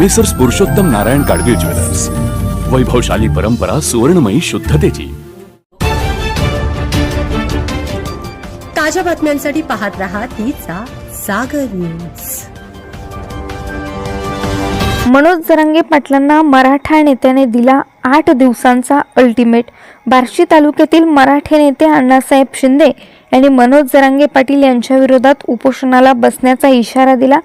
Messrs Purushottam Narayan Gadgil jewellers. वैभवशाली परंपरा सुवर्णमयी शुद्धतेची. ताज्या बातम्यांसाठी पाहत रहा तिचा सागर न्यूज. मनोज जरांगे पाटलांना मराठा नेत्याने दिला आठ दिवसांचा अल्टिमेट बार्शी तालुक्यातील मराठे नेते अण्णासाहेब शिंदे यांनी मनोज जरांगे पाटील यांच्या विरोधात उपोषणाला बसण्याचा इशारा दिला.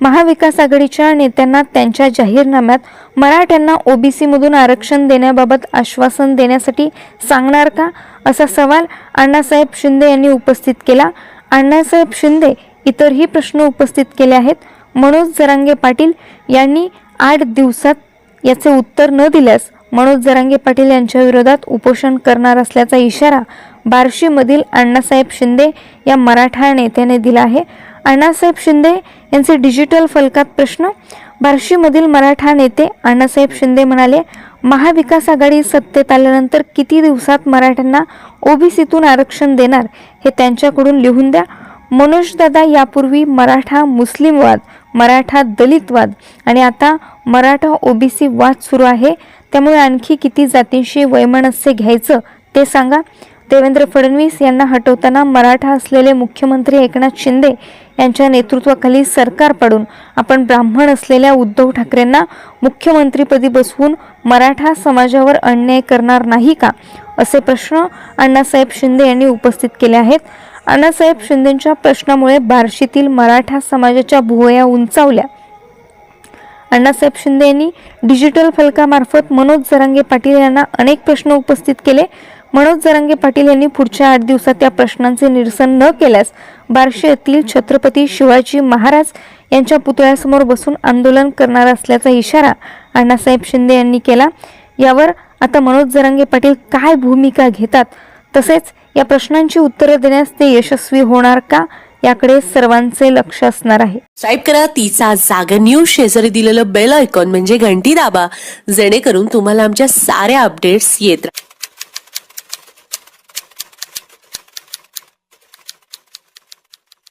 महाविकास आघाडीच्या नेत्यांना त्यांच्या जाहीरनाम्यात मराठ्यांना ओबीसीमधून आरक्षण देण्याबाबत आश्वासन देण्यासाठी सांगणार का? असा सवाल अण्णासाहेब शिंदे यांनी उपस्थित केला. अण्णासाहेब शिंदे इतरही प्रश्न उपस्थित केले आहेत. मनोज जरांगे पाटील यांनी आठ दिवसात याचे उत्तर न दिल्यास मनोज जरांगे पाटील यांच्या विरोधात उपोषण करणार असल्याचा इशारा बार्शीमधील अण्णासाहेब शिंदे या मराठा नेत्याने दिला आहे. अण्णासाहेब शिंदे यांचे डिजिटल फलकात प्रश्न. बार्शीमधील मराठा नेते अण्णासाहेब शिंदे म्हणाले महाविकास आघाडी सत्तेत आल्यानंतर किती दिवसात मराठ्यांना ओबीसीतून आरक्षण देणार हे त्यांच्याकडून लिहून द्या. मनोजदादा यापूर्वी मराठा मुस्लिमवाद मराठा दलितवाद आणि आता मराठा ओबीसी वाद सुरू आहे त्यामुळे आणखी किती जातींशी वैमनस्य घ्यायचं ते सांगा. देवेंद्र फडणवीस यांना हटवताना मराठा असलेले मुख्यमंत्री एकनाथ शिंदे यांच्या नेतृत्वाखाली सरकार पाडून आपण ब्राह्मण असलेल्या उद्धव ठाकरेंना मुख्यमंत्रीपदी बसवून मराठा समाजावर अन्याय करणार नाही का? असे प्रश्न अण्णासाहेब शिंदे यांनी उपस्थित केले आहेत. अण्णासाहेब शिंदेंच्या प्रश्नामुळे बार्शीतील मराठा समाजाच्या भुवया उंचावल्या. अण्णासाहेब शिंदे यांनी डिजिटल फलकामार्फत मनोज जरांगे पाटील यांना अनेक प्रश्न उपस्थित केले. मनोज जरांगे पाटील यांनी पुढच्या आठ दिवसात या प्रश्नांचे निरसन न केल्यास बार्शी येथील छत्रपती शिवाजी महाराज यांच्या पुतळ्यासमोर बसून आंदोलन करणार असल्याचा इशारा अण्णासाहेब शिंदे यांनी केला. यावर आता मनोज जरांगे पाटील काय भूमिका घेतात? तसेच या प्रश्नांची उत्तरं देण्यास ते यशस्वी होणार का? याकडे सर्वांचे लक्ष असणार आहे. टाईप करा. तिचा जागा न्यूज शेजारी दिलेलं बेल आयकॉन म्हणजे घंटी दाबा. जेणेकरून तुम्हाला आमच्या साऱ्या अपडेट्स येत